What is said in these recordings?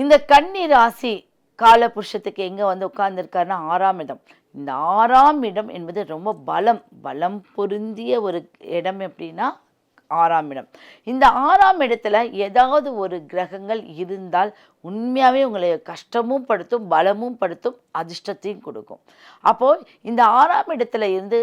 இந்த கன்னி ராசி காலபுருஷத்துக்கு எங்கே வந்து உட்கார்ந்துருக்காருன்னா ஆறாம் இடம். இந்த ஆறாம் இடம் என்பது ரொம்ப பலம் பலம் பொருந்திய ஒரு இடம் எப்படின்னா ஆறாம் இடம். இந்த ஆறாம் இடத்துல ஏதாவது ஒரு கிரகங்கள் இருந்தால் உண்மையாகவே உங்களை கஷ்டமும் படுத்தும் பலமும் படுத்தும் அதிர்ஷ்டத்தையும் கொடுக்கும். அப்போது இந்த ஆறாம் இடத்துல இருந்து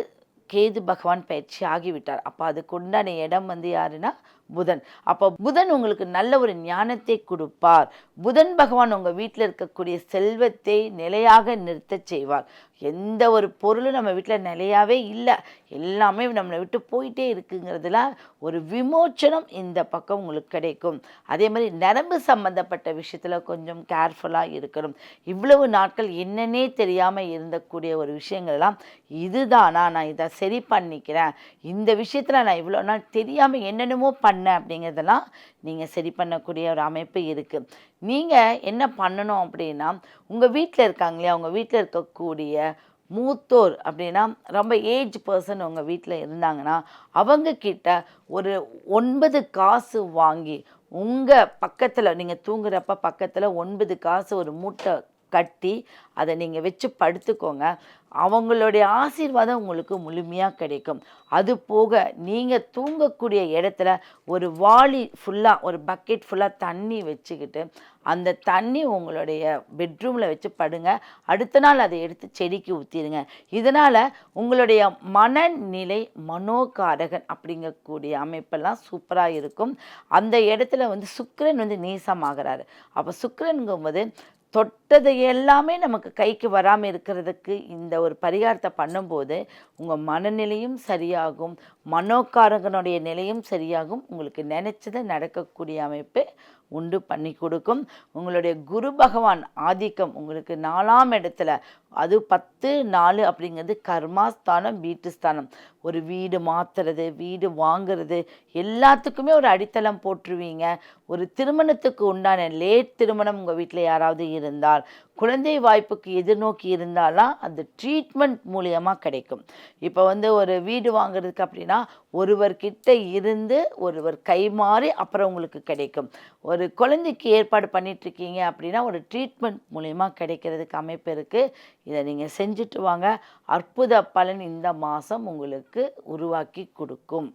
கேது பகவான் பயிற்சி ஆகிவிட்டார். அப்போ அதுக்கு உண்டான இடம் வந்து யாருன்னா புதன். அப்போ புதன் உங்களுக்கு நல்ல ஒரு ஞானத்தை கொடுப்பார். புதன் பகவான் உங்கள் வீட்டில் இருக்கக்கூடிய செல்வத்தை நிலையாக நிறுத்தச் செய்வார். எந்த ஒரு பொருளும் நம்ம வீட்டில் நிலையாகவே இல்லை. எல்லாமே நம்மளை விட்டு போயிட்டே இருக்குங்கிறதுல ஒரு விமோச்சனம் இந்த பக்கம் உங்களுக்கு கிடைக்கும். அதே மாதிரி நரம்பு சம்பந்தப்பட்ட விஷயத்தில் கொஞ்சம் கேர்ஃபுல்லாக இருக்கணும். இவ்வளவு நாட்கள் என்னன்னே தெரியாமல் இருந்தக்கூடிய ஒரு விஷயங்கள்லாம் இதுதானா? நான் இதை சரி பண்ணிக்கிறேன். இந்த விஷயத்தில் நான் இவ்வளோ நாள் தெரியாமல் என்னென்னமோ பண்ண அப்படிங்கிறதெல்லாம் நீங்கள் சரி பண்ணக்கூடிய ஒரு அமைப்பு இருக்குது நீங்கள் என்ன பண்ணணும் அப்படின்னா உங்கள் வீட்டில் இருக்காங்க இல்லையா உங்கள் வீட்டில் இருக்கக்கூடிய மூத்தோர் அப்படின்னா ரொம்ப ஏஜ் பர்சன் உங்கள் வீட்டில் இருந்தாங்கன்னா அவங்கக்கிட்ட ஒரு ஒன்பது காசு வாங்கி உங்கள் பக்கத்தில் நீங்கள் தூங்குறப்ப பக்கத்தில் ஒன்பது காசு ஒரு மூட்டை கட்டி அதை நீங்கள் வச்சு படுத்துக்கோங்க. அவங்களுடைய ஆசீர்வாதம் உங்களுக்கு முழுமையாக கிடைக்கும். அது போக நீங்கள் தூங்கக்கூடிய இடத்துல ஒரு வாளி ஃபுல்லாக ஒரு பக்கெட் ஃபுல்லாக தண்ணி வச்சுக்கிட்டு அந்த தண்ணி உங்களுடைய பெட்ரூமில் வச்சு படுங்க. அடுத்த நாள் அதை எடுத்து செடிக்கு ஊற்றிடுங்க இதனால் உங்களுடைய மனநிலை மனோகாரகன் அப்படிங்கக்கூடிய அமைப்பெல்லாம் சூப்பராக இருக்கும். அந்த இடத்துல வந்து சுக்கரன் வந்து நீசமாகிறாரு. அப்போ சுக்கிரனுங்கும்போது தொட்டது எல்லாமே நமக்கு கைக்கு வராமல் இருக்கிறதுக்கு இந்த ஒரு பரிகாரத்தை பண்ணும்போது உங்கள் மனநிலையும் சரியாகும் மனோகாரகனுடைய நிலையும் சரியாகும். உங்களுக்கு நினச்சதை நடக்கக்கூடிய அமைப்பு உண்டு பண்ணி கொடுக்கும். உங்களுடைய குரு பகவான் ஆதிக்கம் உங்களுக்கு நாலாம் இடத்துல அது பத்து நாலு அப்படிங்கிறது கர்மாஸ்தானம் வீட்டு ஸ்தானம் ஒரு வீடு மாத்துறது வீடு வாங்குறது எல்லாத்துக்குமே ஒரு அடித்தளம் போட்டுருவீங்க. ஒரு திருமணத்துக்கு உண்டான லேட் திருமணம் உங்கள் வீட்டில் யாராவது இருந்தால் குழந்தை வாய்ப்புக்கு எதிர்நோக்கி இருந்தாலாம் அந்த ட்ரீட்மெண்ட் மூலியமாக கிடைக்கும். இப்போ வந்து ஒரு வீடு வாங்குறதுக்கு அப்படின்னா ஒருவர்கிட்ட இருந்து ஒருவர் கை மாறி அப்புறம் உங்களுக்கு கிடைக்கும். ஒரு குழந்தைக்கு ஏற்பாடு பண்ணிகிட்ருக்கீங்க அப்படின்னா ஒரு ட்ரீட்மெண்ட் மூலியமாக கிடைக்கிறதுக்கு அமைப்பு இருக்குது இதை நீங்கள் செஞ்சுட்டு வாங்க. அற்புத பலன் இந்த மாதம் உங்களுக்கு உருவாக்கி கொடுக்கும்.